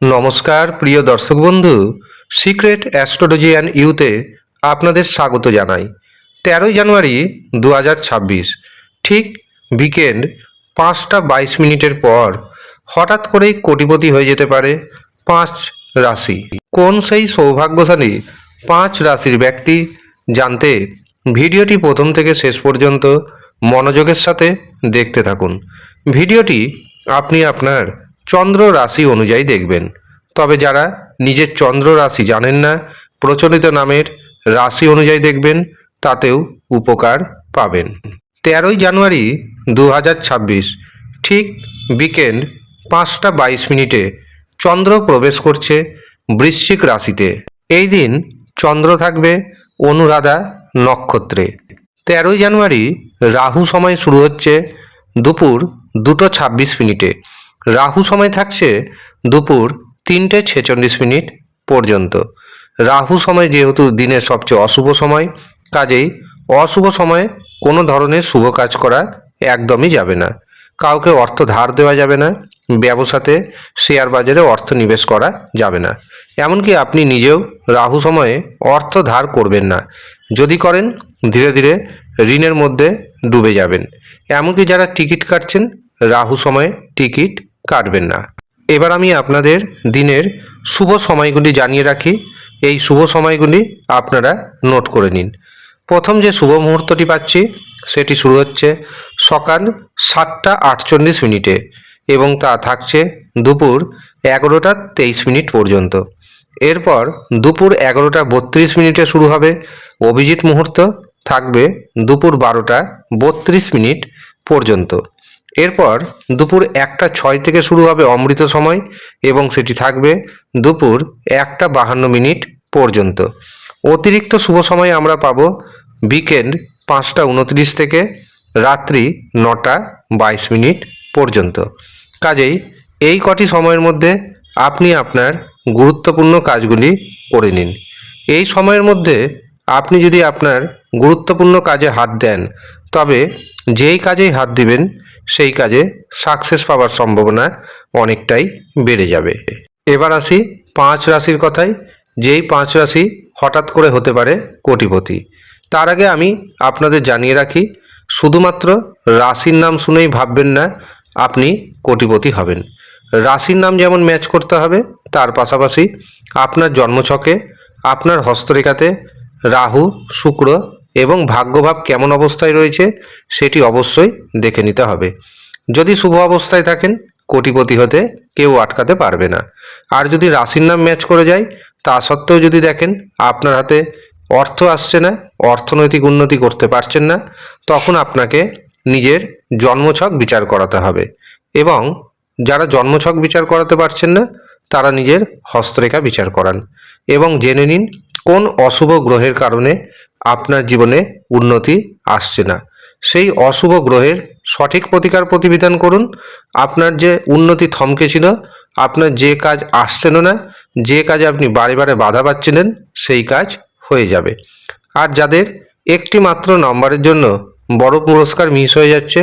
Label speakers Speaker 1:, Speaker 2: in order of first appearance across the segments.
Speaker 1: নমস্কার, প্রিয় দর্শক বন্ধু, সিক্রেট অ্যাস্ট্রোলজি অ্যান্ড ইউতে আপনাদের স্বাগত জানাই। তেরোই জানুয়ারি দু হাজার ছাব্বিশ, ঠিক বিকেন্ড পাঁচটা বাইশ মিনিটের পর হঠাৎ করেই কোটিপতি হয়ে যেতে পারে পাঁচ রাশি। কোন সেই সৌভাগ্যশালী পাঁচ রাশির ব্যক্তি জানতে ভিডিওটি প্রথম থেকে শেষ পর্যন্ত মনোযোগের সাথে দেখতে থাকুন। ভিডিওটি আপনি আপনার চন্দ্র রাশি অনুযায়ী দেখবেন। তবে যারা নিজের চন্দ্র রাশি জানেন না, প্রচলিত নামের রাশি অনুযায়ী দেখবেন, তাতেও উপকার পাবেন। তেরোই জানুয়ারি দু হাজার ছাব্বিশ, ঠিক বিকেন্ড পাঁচটা বাইশ মিনিটে চন্দ্র প্রবেশ করছে বৃশ্চিক রাশিতে। এই দিন চন্দ্র থাকবে অনুরাধা নক্ষত্রে। তেরোই জানুয়ারি রাহু সময় শুরু হচ্ছে দুপুর দুটো ছাব্বিশ মিনিটে। রাহু সময় থাকছে দুপুর তিনটে ছেচল্লিশ মিনিট পর্যন্ত। রাহু সময় যেহেতু দিনের সবচেয়ে অশুভ সময়, কাজেই অশুভ সময়ে কোনো ধরনের শুভ কাজ করা একদমই যাবে না। কাউকে অর্থ ধার দেওয়া যাবে না, ব্যবসাতে, শেয়ার বাজারে অর্থ নিবেশ করা যাবে না। এমনকি আপনি নিজেও রাহু সময়ে অর্থ ধার করবেন না। যদি করেন, ধীরে ধীরে ঋণের মধ্যে ডুবে যাবেন। এমনকি যারা টিকিট কাটছেন, রাহু সময়ে টিকিট কাটবেন না। এবার আমি আপনাদের দিনের শুভ সময়গুলি জানিয়ে রাখি। এই শুভ সময়গুলি আপনারা নোট করে নিন। প্রথম যে শুভ মুহূর্তটি পাচ্ছি, সেটি শুরু হচ্ছে সকাল সাতটা আটচল্লিশ মিনিটে এবং তা থাকছে দুপুর এগারোটা তেইশ মিনিট পর্যন্ত। এরপর দুপুর এগারোটা বত্রিশ মিনিটে শুরু হবে। অভিজিৎ মুহূর্ত থাকবে দুপুর বারোটা বত্রিশ মিনিট পর্যন্ত। এরপর দুপুর একটা ছয় থেকে শুরু হবে অমৃত সময় এবং সেটি থাকবে দুপুর একটা বাহান্ন মিনিট পর্যন্ত। অতিরিক্ত শুভ সময় আমরা পাবো বিকেন্ড পাঁচটা উনত্রিশ থেকে রাত্রি নটা বাইশ মিনিট পর্যন্ত। কাজেই এই কটি সময়ের মধ্যে আপনি আপনার গুরুত্বপূর্ণ কাজগুলি করে নিন। এই সময়ের মধ্যে আপনি যদি আপনার গুরুত্বপূর্ণ কাজে হাত দেন, তবে যেই কাজেই হাত দিবেন সেই কাজে সাকসেস পাওয়ার সম্ভাবনা অনেকটাই বেড়ে যাবে। এবার আসি পাঁচ রাশির কথায়, যেই পাঁচ রাশি হঠাৎ করে হতে পারে কোটিপতি। তার আগে আমি আপনাদের জানিয়ে রাখি, শুধুমাত্র রাশির নাম শুনেই ভাববেন না আপনি কোটিপতি হবেন। রাশির নাম যেমন ম্যাচ করতে হবে, তার পাশাপাশি আপনার জন্মছকে, আপনার হস্তরেখাতে রাহু, শুক্র এবং ভাগ্যভাব কেমন অবস্থায় রয়েছে সেটি অবশ্যই দেখে নিতে হবে। যদি শুভ অবস্থায় থাকেন, কোটিপতি হতে কেউ আটকাতে পারবে না। আর যদি রাশির নাম ম্যাচ করে যায়, তা সত্ত্বেও যদি দেখেন, আপনার হাতে অর্থ আসছে না, অর্থনৈতিক উন্নতি করতে পারছেন না, তখন আপনাকে নিজের জন্মছক বিচার করাতে হবে এবং যারা জন্মছক বিচার করাতে পারছেন না, তারা নিজের হস্তরেখা বিচার করান এবং জেনে নিন কোন অশুভ গ্রহের কারণে আপনার জীবনে উন্নতি আসছে না? সেই অশুভ গ্রহের সঠিক প্রতিকার প্রতিবিধান করুন। আপনার যে উন্নতি থমকে ছিল, আপনার যে কাজ আসছিল না, যে কাজে আপনি বারে বারে বাধা পাচ্ছিলেন, সেই কাজ হয়ে যাবে। আর যাদের একটি মাত্র নম্বরের জন্য বড় পুরস্কার মিস হয়ে যাচ্ছে,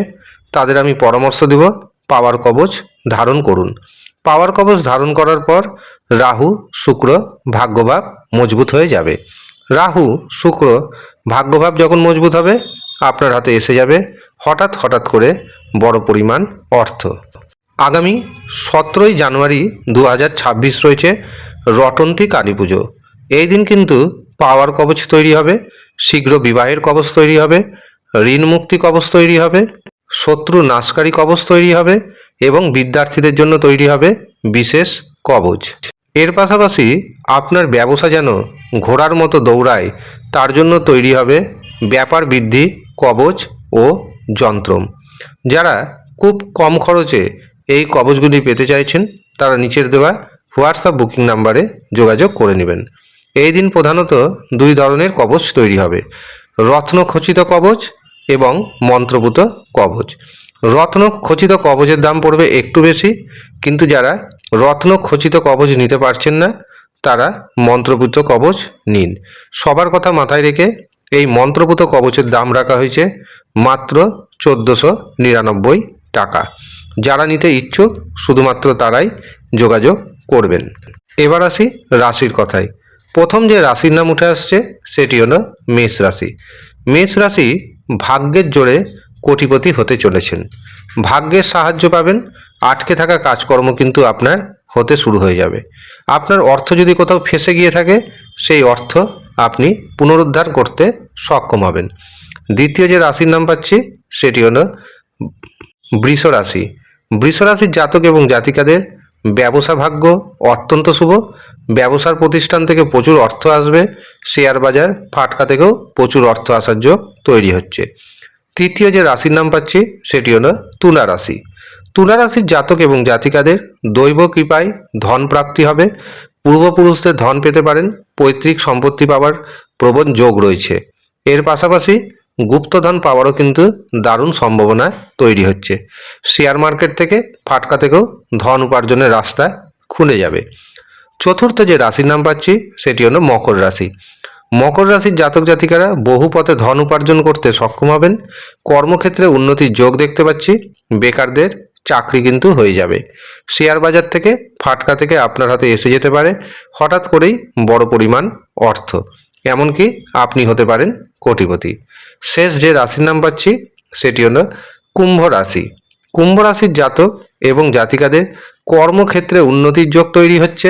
Speaker 1: তাদের আমি পরামর্শ দেব, পাওয়ার কবচ ধারণ করুন। পাওয়ার কবচ ধারণ করার পর রাহু, শুক্র, ভাগ্যভাব মজবুত হয়ে যাবে। রাহু, শুক্র, ভাগ্যভাব যখন মজবুত হবে, আপনার হাতে এসে যাবে হঠাৎ হঠাৎ করে বড় পরিমাণ অর্থ। আগামী সতেরোই জানুয়ারি দু হাজার ছাব্বিশ রয়েছে রটন্তী কালী পুজো। এই দিন কিন্তু পাওয়ার কবচ তৈরি হবে, শীঘ্র বিবাহের কবচ তৈরি হবে, ঋণ মুক্তি কবচ তৈরি হবে, শত্রু নাশকারী কবচ তৈরি হবে এবং বিদ্যার্থীদের জন্য তৈরি হবে বিশেষ কবচ। এর পাশাপাশি আপনার ব্যবসা যেন ঘোড়ার মতো দৌড়ায়, তার জন্য তৈরি হবে ব্যাপার বৃদ্ধি, কবচ ও যন্ত্রম। যারা খুব কম খরচে এই কবচগুলি পেতে চাইছেন, তারা নিচের দেওয়া হোয়াটসঅ্যাপ বুকিং নাম্বারে যোগাযোগ করে নেবেন। এই দিন প্রধানত দুই ধরনের কবচ তৈরি হবে রত্ন খচিত কবচ এবং মন্ত্রপুত কবচ। রত্ন খচিত কবচের দাম পড়বে একটু বেশি, কিন্তু যারা রত্ন খচিত কবচ নিতে পারছেন না, তারা মন্ত্রপুত কবচ নিন। সবার কথা মাথায় রেখে এই মন্ত্রপুত কবচের দাম রাখা হয়েছে মাত্র চোদ্দোশো নিরানব্বই টাকা। যারা নিতে ইচ্ছুক, শুধুমাত্র তারাই যোগাযোগ করবেন। এবার আসি রাশির কথায়। প্রথম যে রাশির নাম উঠে আসছে, সেটি হলো মেষ রাশি। মেষ রাশি ভাগ্যের জোরে কোটিপতি হতে চলেছেন। ভাগ্যের সাহায্য পাবেন, আটকে থাকা কাজকর্ম কিন্তু আপনার হতে শুরু হয়ে যাবে। আপনার অর্থ যদি কোথাও ফেসে গিয়ে থাকে, সেই অর্থ আপনি পুনরুদ্ধার করতে সক্ষম হবেন। দ্বিতীয় যে রাশির নাম পাচ্ছি, সেটি হলো বৃষ রাশি। বৃষ রাশির জাতক এবং জাতিকাদের ব্যবসা ভাগ্য অত্যন্ত শুভ। ব্যবসার প্রতিষ্ঠান থেকে প্রচুর অর্থ আসবে। শেয়ার বাজার ফাটকা থেকেও প্রচুর অর্থ আসার যোগ তৈরি হচ্ছে। তৃতীয় যে রাশির নাম পাচ্ছি, সেটি হলো তুলা রাশি। তুলা রাশির জাতক এবং জাতিকাদের দৈব কৃপায় ধন প্রাপ্তি হবে। পূর্বপুরুষদের ধন পেতে পারেন, পৈতৃক সম্পত্তি পাওয়ার প্রবণ যোগ রয়েছে। এর পাশাপাশি গুপ্তধন পাওয়ারও কিন্তু দারুণ সম্ভাবনা তৈরি হচ্ছে। শেয়ার মার্কেট থেকে ফাটকা থেকেও ধন উপার্জনের রাস্তা খুলে যাবে। চতুর্থ যে রাশির নাম পাচ্ছি, সেটি হলো মকর রাশি। মকর রাশির জাতক জাতিকারা বহু পথে ধন উপার্জন করতে সক্ষম হবেন। কর্মক্ষেত্রে উন্নতির যোগ দেখতে পাচ্ছি। বেকারদের চাকরি কিন্তু হয়ে যাবে। শেয়ার বাজার থেকে ফাটকা থেকে আপনার হাতে এসে যেতে পারে। হঠাৎ করেই বড় পরিমাণ অর্থ। এমনকি আপনি হতে পারেন কোটিপতি। শেষ যে রাশির নাম পাচ্ছি, সেটি হলো কুম্ভ রাশি। কুম্ভ রাশির জাতক এবং জাতিকাদের কর্মক্ষেত্রে উন্নতির যোগ তৈরি হচ্ছে।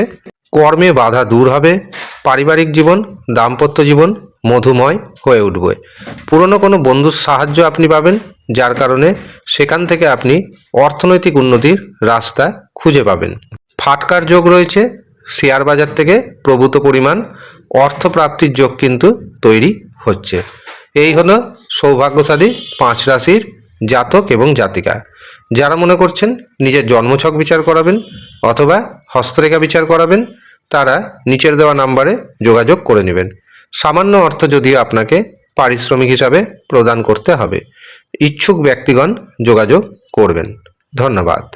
Speaker 1: কর্মে বাধা দূর হবে। পারিবারিক জীবন, দাম্পত্য জীবন মধুময় হয়ে উঠবে। পুরনো কোনো বন্ধুর সাহায্য আপনি পাবেন, যার কারণে সেখান থেকে আপনি অর্থনৈতিক উন্নতির রাস্তা খুঁজে পাবেন। ফাটকার যোগ রয়েছে, শেয়ার বাজার থেকে প্রভূত পরিমাণ অর্থ প্রাপ্তির যোগ কিন্তু তৈরি হচ্ছে। এই হলো সৌভাগ্যশালী পাঁচ রাশির জাতক এবং জাতিকা। যারা মনে করছেন নিজের জন্মছক বিচার করাবেন অথবা হস্তরেখা বিচার করাবেন তারা নিচের দেওয়া নাম্বারে যোগাযোগ করে নেবেন। সামান্য অর্থ যদিও আপনাকে পারিশ্রমিক হিসাবে প্রদান করতে হবে, ইচ্ছুক ব্যক্তিগণ যোগাযোগ করবেন। ধন্যবাদ।